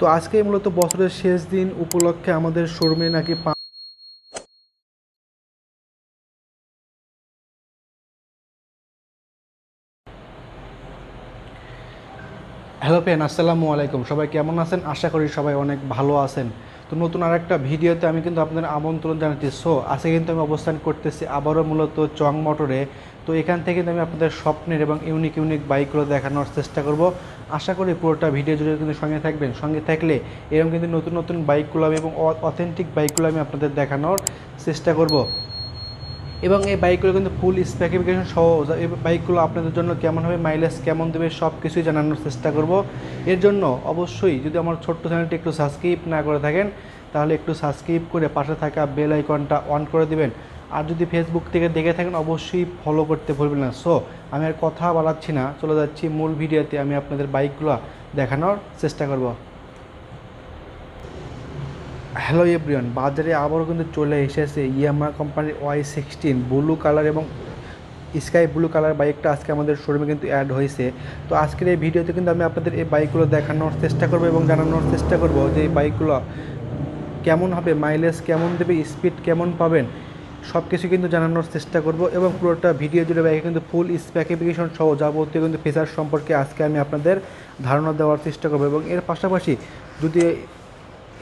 তো আজকে মূলত বছরের শেষ দিন উপলক্ষে আমাদের শোরুমে নাকি হ্যালো পেন আসসালামু আলাইকুম। সবাই কেমন আছেন? আশা করি সবাই অনেক ভালো আছেন। তো নতুন আর একটা ভিডিওতে আমি কিন্তু আপনাদের আমন্ত্রণ জানাচ্ছি। সো আজকে কিন্তু আমি অবস্থান করতেছি আবারও মূলত চং মোটরে। তো এখান থেকে আমি আপনাদের স্বপ্নের এবং ইউনিক ইউনিক বাইকগুলো দেখানোর চেষ্টা করব। আশা করি পুরোটা ভিডিও জুড়ে কিন্তু সঙ্গে থাকবেন। সঙ্গে থাকলে এরকম কিন্তু নতুন নতুন বাইকগুলো আমি এবং অথেন্টিক বাইকগুলো আমি আপনাদের দেখানোর চেষ্টা করব। এবং এই বাইকগুলো কিন্তু ফুল স্পেসিফিকেশন সহ এই বাইকগুলো আপনাদের জন্য কেমন হবে মাইলেজ কেমন দেবে সব কিছুই জানানোর চেষ্টা করব। এর জন্য অবশ্যই যদি আমার ছোট্ট চ্যানেলটি একটু সাবস্ক্রাইব না করে থাকেন, তাহলে একটু সাবস্ক্রাইব করে পাশে থাকা বেল আইকনটা অন করে দিবেন। আর যদি ফেসবুক থেকে দেখে থাকেন, অবশ্যই ফলো করতে ভুলবেন না। সো আমি আর কথা বাড়াচ্ছি না, চলে যাচ্ছি মূল ভিডিওতে। আমি আপনাদের বাইকগুলো দেখানোর চেষ্টা করব। হ্যালো এভরিওয়ান বাজারে আবারও কিন্তু চলে এসেছে ইয়ামা কোম্পানির ওয়াই সিক্সটিন ব্লু কালার এবং স্কাই ব্লু কালার বাইকটা আজকে আমাদের শোরুমে কিন্তু অ্যাড হয়েছে। তো আজকের এই ভিডিওতে কিন্তু আমি আপনাদের এই বাইকগুলো দেখানোর চেষ্টা করব এবং জানানোর চেষ্টা করব যে এই বাইকগুলো কেমন হবে মাইলেজ কেমন দেবে স্পিড কেমন পাবেন। সব কিছু কিন্তু জানানোর চেষ্টা করব এবং পুরোটা ভিডিও জুড়ে বাইকে কিন্তু ফুল স্পেসিফিকেশন সহ যাবতীয় কিন্তু ফিচার সম্পর্কে আজকে আমি আপনাদের ধারণা দেওয়ার চেষ্টা করব এবং এর পাশাপাশি যদি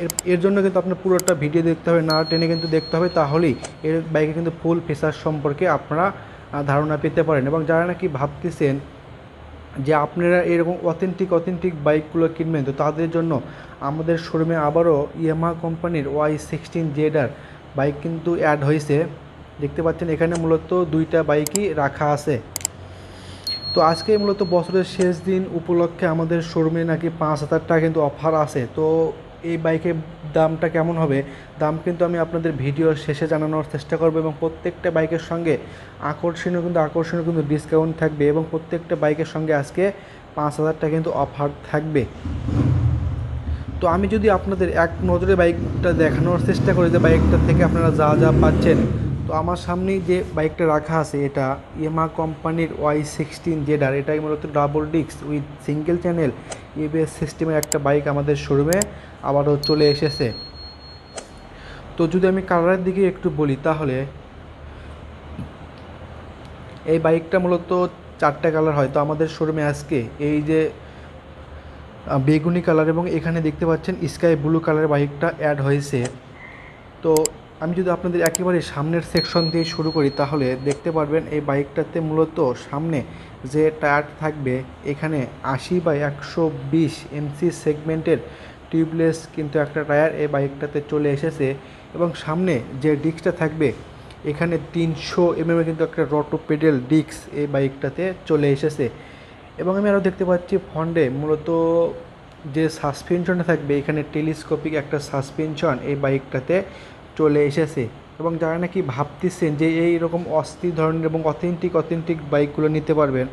এর এর জন্য কিন্তু আপনার পুরোটা ভিডিও দেখতে হবে, না টেনে কিন্তু দেখতে হবে, তাহলেই এর বাইকে কিন্তু ফুল ফিচার সম্পর্কে আপনারা ধারণা পেতে পারেন এবং যারা নাকি ভাবতেছেন যে আপনারা এরকম অথেন্টিক অথেন্টিক বাইকগুলো কিনবেন, তো তাদের জন্য আমাদের শোরুমে আবারও ইয়ামা কোম্পানির ওয়াই সিক্সটিন জেডার বাইক কিন্তু অ্যাড হয়েছে। দেখতে পাচ্ছেন, এখানে মূলত দুইটা বাইকই রাখা আছে। তো আজকে মূলত বছরের শেষ দিন উপলক্ষে আমাদের শোরুমে নাকি পাঁচ হাজার টাকা কিন্তু অফার আছে। তো এই বাইকের দামটা কেমন হবে? দাম কিন্তু আমি আপনাদের ভিডিওর শেষে জানানোর চেষ্টা করব এবং প্রত্যেকটা বাইকের সঙ্গে আকর্ষণীয় কিন্তু আকর্ষণীয় কিন্তু ডিসকাউন্ট থাকবে এবং প্রত্যেকটা বাইকের সঙ্গে আজকে পাঁচ হাজার টাকা কিন্তু অফার থাকবে। তো আমি যদি আপনাদের এক নজরে বাইকটা দেখানোর চেষ্টা করি যে বাইকটা থেকে আপনারা যা যা পাচ্ছেন, তো আমার সামনেই যে বাইকটা রাখা আছে এটা ইএমা কোম্পানির ওয়াই সিক্সটিন জেডার, এটাই মূলত double disc with single channel EBS সিস্টেমের একটা বাইক আমাদের শোরুমে আবারও চলে এসেছে। তো যদি আমি কালারের দিকে একটু বলি তাহলে এই বাইকটা মূলত চারটা কালার হয়। তো আমাদের শোরুমে আজকে এই যে বেগুনি কালার এবং এখানে দেখতে পাচ্ছেন স্কাই ব্লু কালারের বাইকটা অ্যাড হয়েছে। তো আমি যদি আপনাদের একেবারে সামনের সেকশন দিয়ে শুরু করি, তাহলে দেখতে পারবেন এই বাইকটাতে মূলত সামনে যে টায়ার থাকবে, এখানে আশি বাই একশো বিশ এমসি সেগমেন্টের টিউবলেস কিন্তু একটা টায়ার এই বাইকটাতে চলে এসেছে এবং সামনে যে ডিস্কটা থাকবে, এখানে তিনশো এমএম কিন্তু একটা রটো পেডেল ডিস্ক এই বাইকটাতে চলে এসেছে। এবং আমি আরও দেখতে পাচ্ছি ফন্ডে মূলত যে সাসপেনশনটা থাকবে, এখানে টেলিস্কোপিক একটা সাসপেনশন এই বাইকটাতে চলে এসেছে। এবং যারা নাকি ভাবতেছেন যে এই রকম অস্থির ধরনের এবং অথেন্টিক অথেন্টিক বাইকগুলো নিতে পারবেন,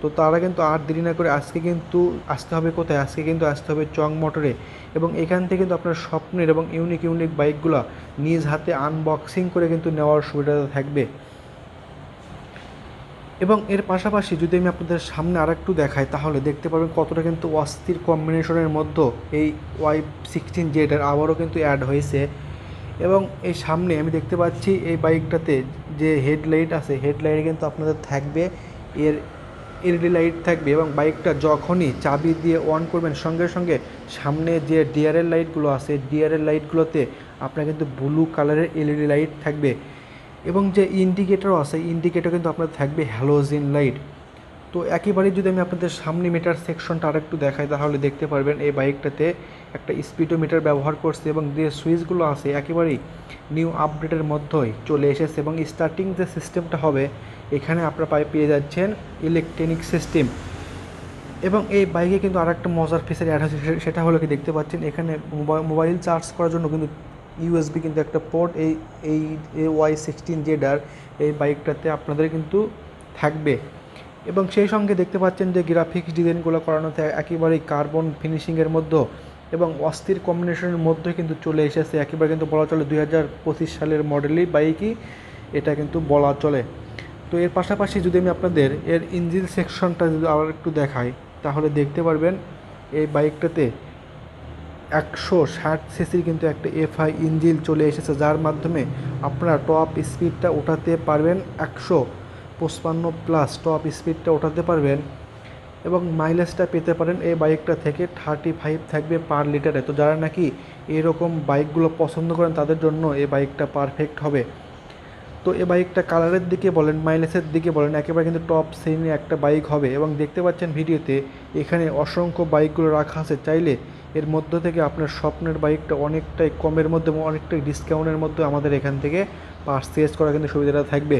তো তারা কিন্তু আর দেরি না করে আজকে কিন্তু আসতে হবে কোথায়? আজকে কিন্তু আসতে হবে চং মোটরে। এবং এখান থেকে কিন্তু আপনার স্বপ্নের এবং ইউনিক ইউনিক বাইকগুলো নিজ হাতে আনবক্সিং করে কিন্তু নেওয়ার সুবিধা থাকবে। এবং এর পাশাপাশি যদি আমি আপনাদের সামনে আর একটু দেখাই, তাহলে দেখতে পাবেন কতটা কিন্তু অস্থির কম্বিনেশনের মধ্যে এই ওয়াই সিক্সটিন জেটার আবারও কিন্তু অ্যাড হয়েছে। এবং এই সামনে আমি দেখতে পাচ্ছি এই বাইকটাতে যে হেডলাইট আছে হেডলাইটে কিন্তু আপনাদের থাকবে, এর এলইডি লাইট থাকবে এবং বাইকটা যখনই চাবি দিয়ে অন করবেন, সঙ্গে সঙ্গে সামনে যে ডিআরএল লাইটগুলো আছে ডিআরএল লাইটগুলোতে আপনার কিন্তু ব্লু কালারের এলইডি লাইট থাকবে। এবং যে ইন্ডিকেটরও আছে ইন্ডিকেটর কিন্তু আপনার থাকবে হ্যালোজিন লাইট তো একেবারেই যদি আমি আপনাদের সামনে মিটার সেকশনটা আরেকটু দেখাই, তাহলে দেখতে পারবেন এই বাইকটাতে একটা স্পিডোমিটার ব্যবহার করছে এবং যে সুইচগুলো আছে, একেবারেই নিউ আপডেটের মধ্যেই চলে এসেছে এবং স্টার্টিং যে সিস্টেমটা হবে, এখানে আপনারা পাই পেয়ে যাচ্ছেন ইলেকট্রনিক সিস্টেম এবং এই বাইকে কিন্তু আর একটা মজার ফিচার অ্যাড হয়েছে সেটা হলো কি, দেখতে পাচ্ছেন এখানে মোবাইল চার্জ করার জন্য কিন্তু ইউএসবি কিন্তু একটা পোর্ট এই এই এ ওয়াই সিক্সটিন জেডার এই বাইকটাতে আপনাদের কিন্তু থাকবে। এবং সেই সঙ্গে দেখতে পাচ্ছেন যে গ্রাফিক্স ডিজাইনগুলো করানোতে একেবারেই কার্বন ফিনিশিংয়ের মধ্যে এবং অস্থির কম্বিনেশনের মধ্যে কিন্তু চলে এসেছে। একেবারে কিন্তু বলা চলে দুই হাজার পঁচিশ সালের মডেলই বাইকই এটা কিন্তু বলা চলে। তো এর পাশাপাশি যদি আমি আপনাদের এর ইঞ্জিন সেকশনটা যদি আবার একটু দেখাই, তাহলে দেখতে পারবেন এই বাইকটাতে একশো ষাট সিসির কিন্তু একটা এফআই ইঞ্জিন চলে এসেছে, যার মাধ্যমে আপনারা টপ স্পিডটা ওঠাতে পারবেন, একশো পঁচপান্ন প্লাস টপ স্পিডটা ওঠাতে পারবেন এবং মাইলেজটা পেতে পারেন এই বাইকটা থেকে থার্টি ফাইভ থাকবে পার লিটারে তো যারা নাকি এরকম বাইকগুলো পছন্দ করেন, তাদের জন্য এই বাইকটা পারফেক্ট হবে। তো এই বাইকটা কালারের দিকে বলেন মাইলেজের দিকে বলেন, একেবারে কিন্তু টপ শ্রেণির একটা বাইক হবে। এবং দেখতে পাচ্ছেন ভিডিওতে এখানে অসংখ্য বাইকগুলো রাখা আছে। চাইলে এর মধ্য থেকে আপনার স্বপ্নের বাইকটা অনেকটাই কমের মধ্যে অনেকটাই ডিসকাউন্টের মধ্যে আমাদের এখান থেকে পার্সেস করা কিন্তু সুবিধাটা থাকবে।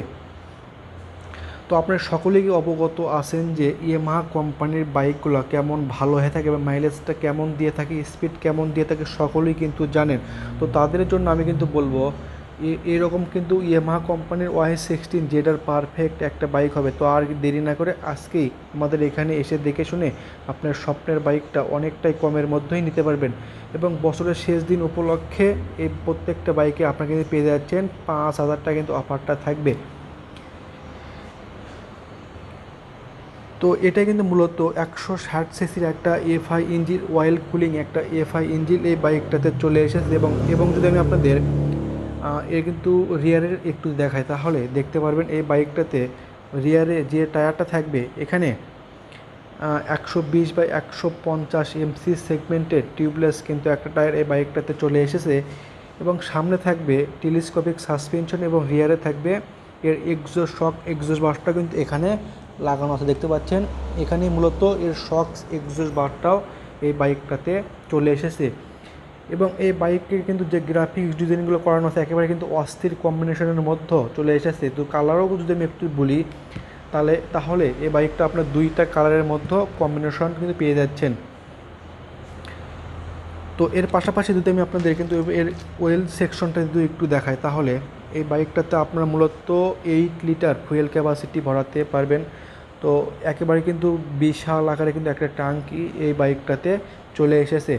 তো আপনারা সকলেই অবগত আছেন যে ইয়ামাহা কোম্পানির বাইকগুলো কেমন ভালো হয়ে থাকে বা মাইলেজটা কেমন দিয়ে থাকে স্পিড কেমন দিয়ে থাকে, সকলেই কিন্তু জানেন। তো তাদের জন্য আমি কিন্তু বলব এরকম কিন্তু ইয়ামাহা কোম্পানির ওয়াই সিক্সটিন যেটার পারফেক্ট একটা বাইক হবে। তো আর দেরি না করে আজকেই আমাদের এখানে এসে দেখে শুনে আপনার স্বপ্নের বাইকটা অনেকটাই কমের মধ্যেই নিতে পারবেন। এবং বছরের শেষ দিন উপলক্ষে এই প্রত্যেকটা বাইকে আপনারা কিন্তু পেয়ে যাচ্ছেন পাঁচ হাজার টাকা কিন্তু অফারটা থাকবে। তো এটা কিন্তু মূলত একশো ষাট সিসির একটা এফআই ইঞ্জিন অয়েল কুলিং একটা এফআই ইঞ্জিন এই বাইকটাতে চলে এসেছে। এবং এবং যদি আমি আপনাদের এর কিন্তু রিয়ারের একটু দেখায়। তাহলে দেখতে পারবেন এই বাইকটাতে রিয়ারে যে টায়ারটা থাকবে, এখানে একশো বিশ বাই একশো পঞ্চাশ এমসি সেগমেন্টের টিউবলেস কিন্তু একটা টায়ার এই বাইকটাতে চলে এসেছে। এবং সামনে থাকবে টেলিস্কোপিক সাসপেনশন এবং রিয়ারে থাকবে এর এক্সো শক এক্সোস বাসটা কিন্তু এখানে লাগানো আছে। দেখতে পাচ্ছেন? এখানে মূলত এর শক্স এক্সোস বারটাও এই বাইকটাতে চলে এসেছে। এবং এই বাইকের কিন্তু যে গ্রাফিক্স ডিজাইনগুলো করানো আছে, একেবারে কিন্তু অস্থির কম্বিনেশনের মধ্যে চলে এসেছে। তো কালারও যদি আমি একটু বলি, তাহলে তাহলে এই বাইকটা আপনার দুইটা কালারের মধ্যে কম্বিনেশন কিন্তু পেয়ে যাচ্ছেন। তো এর পাশাপাশি যদি আমি আপনাদের কিন্তু এর ওয়েল সেকশনটা যদি একটু দেখাই, তাহলে এই বাইকটাতে আপনারা মূলত এইট লিটার ফুয়েল ক্যাপাসিটি ভরাতে পারবেন। তো একেবারে কিন্তু বিশাল আকারে কিন্তু একটা টাঙ্কি এই বাইকটাতে চলে এসেছে।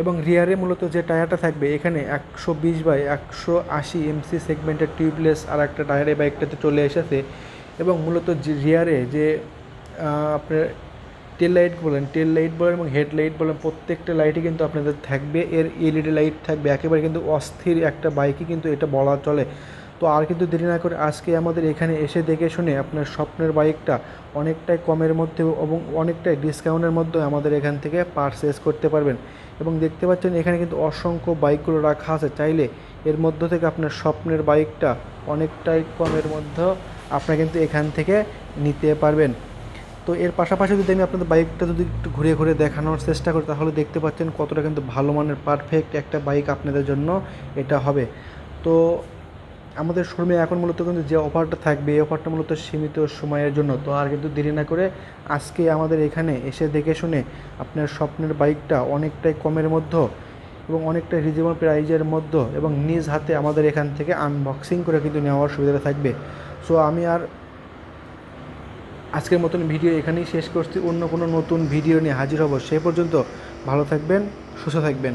এবং রিয়ারে মূলত যে টায়ারটা থাকবে, এখানে একশো বিশ বাই একশো আশি এমসি সেগমেন্টের টিউবলেস আর একটা টায়ারে বাইকটাতে চলে এসেছে এবং মূলত যে রিয়ারে যে আপনার টেল লাইট বলেন টেল লাইট বলেন এবং হেড লাইট বলেন, প্রত্যেকটা লাইটই কিন্তু আপনাদের থাকবে। এর এলইডি লাইট থাকবে। একেবারে কিন্তু অস্থির একটা বাইকই কিন্তু এটা বলা চলে। তো আর কিন্তু দেরি না করে আজকে আমাদের এখানে এসে দেখে শুনে আপনার স্বপ্নের বাইকটা অনেকটাই কমের মধ্যে এবং অনেকটাই ডিসকাউন্টের মধ্যে আমাদের এখান থেকে পারচেস করতে পারবেন। এবং দেখতে পাচ্ছেন এখানে কিন্তু অসংখ্য বাইকগুলো রাখা আছে। চাইলে এর মধ্য থেকে আপনার স্বপ্নের বাইকটা অনেকটাই কমের মধ্যে আপনারা কিন্তু এখান থেকে নিতে পারবেন। তো এর পাশাপাশি যদি আমি আপনাদের বাইকটা যদি একটু ঘুরে ঘুরে দেখানোর চেষ্টা করি, তাহলে দেখতে পাচ্ছেন কতটা কিন্তু ভালো মানের পারফেক্ট একটা বাইক আপনাদের জন্য এটা হবে। তো আমাদের শোরুমে এখন মূলত কিন্তু যে অফারটা থাকবে, এই অফারটা মূলত সীমিত সময়ের জন্য। তো আর কিন্তু দেরি না করে আজকে আমাদের এখানে এসে দেখে শুনে আপনার স্বপ্নের বাইকটা অনেকটাই কমের মধ্যে এবং অনেকটা রিজনেবল প্রাইজের মধ্যে এবং নিজ হাতে আমাদের এখান থেকে আনবক্সিং করে কিন্তু নেওয়ার সুবিধাটা থাকবে। সো আমি আর আজকের মতন ভিডিও এখানেই শেষ করছি। অন্য কোনো নতুন ভিডিও নিয়ে হাজির হব সে পর্যন্ত ভালো থাকবেন, সুস্থ থাকবেন।